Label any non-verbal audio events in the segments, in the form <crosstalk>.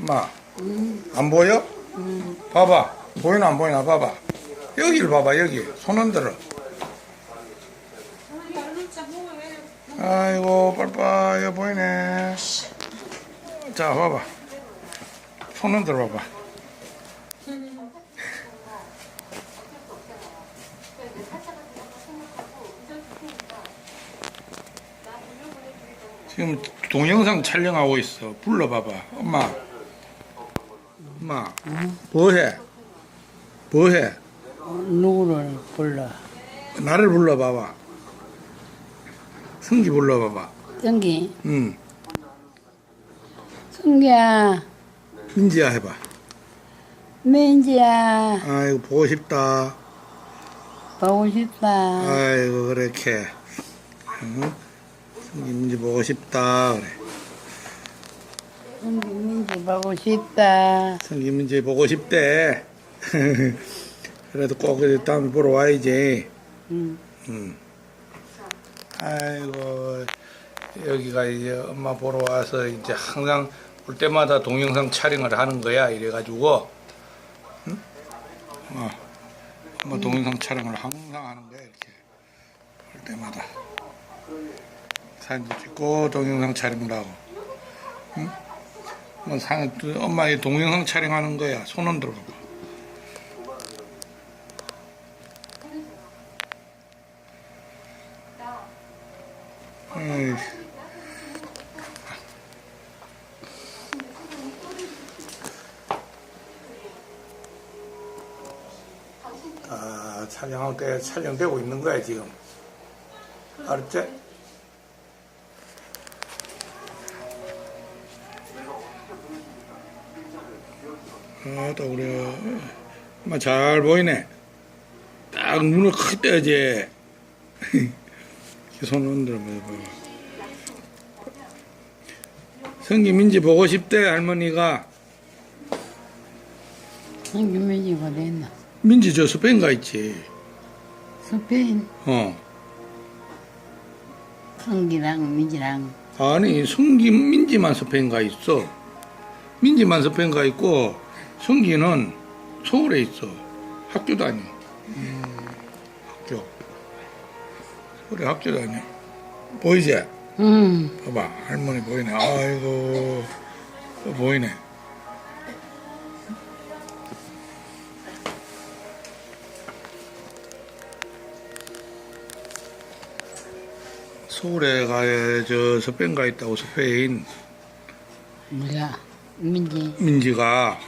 엄마 안 보여? 봐봐. 보이나 안 보이나 봐봐. 여기를 봐봐 여기. 손 흔들어 아이고 빨빨 보이네. 자 봐봐. 손 흔들어 봐봐. 지금 동영상 촬영하고 있어. 불러봐봐. 엄마 엄마 뭐해? 뭐해? 누구를 불러? 나를 불러봐봐. 승기 불러봐봐. 성기, 응. 성기야, 민지야 해봐. 민지야, 아이고 보고 싶다. 보고 싶다. 아이고 그렇게 응? 승기 민지 보고 싶다 그래. 성기 민지 보고 싶다. 승기 민지 보고 싶대 <laughs> 그래도 꼭 다음에 보러 와야지 응. 음. 아이고 여기가 이제 엄마 보러 와서 이제 항상 올 때마다 동영상 촬영을 하는 거야 이래가지고 응? 어, 엄마 동영상 촬영을 항상 하는 거야 이렇게 올 때마다 사진도 찍고 동영상 촬영도 하고 응? 뭐 상, 엄마의 동영상 촬영하는 거야 손 흔들어 에이. 아, 촬영할 때 촬영되고 있는 거야, 지금. 알았지? 아, 또 우리 엄마 잘 보이네. 딱 눈을 크게 떠야지. <laughs> 이렇게 손 흔들어 봐봐. 성기 민지 보고 싶대 할머니가 성기 민지가 됐나? 민지 저 스페인 가 있지. 스페인, 어 성기랑 민지랑 아니 성기 민지만 스페인 가 있어. 민지만 스페인 가 있고 성기는 서울에 있어. 학교 다녀. 학교. 서울에 학교 다녀. 보이지? 응. 봐봐 할머니 보이네. 아이고 또 보이네. 서울에 가야 저 스페인 가 있다고 스페인 뭐야? 민지 민지가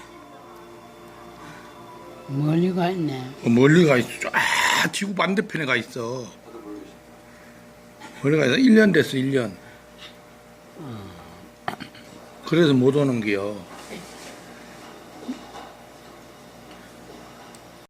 멀리 가 있네. 멀리 가 있어. 쫙 지구 반대편에 가 있어. 멀리 가 있어. 1년 됐어, 1년. 그래서 못 오는 게요.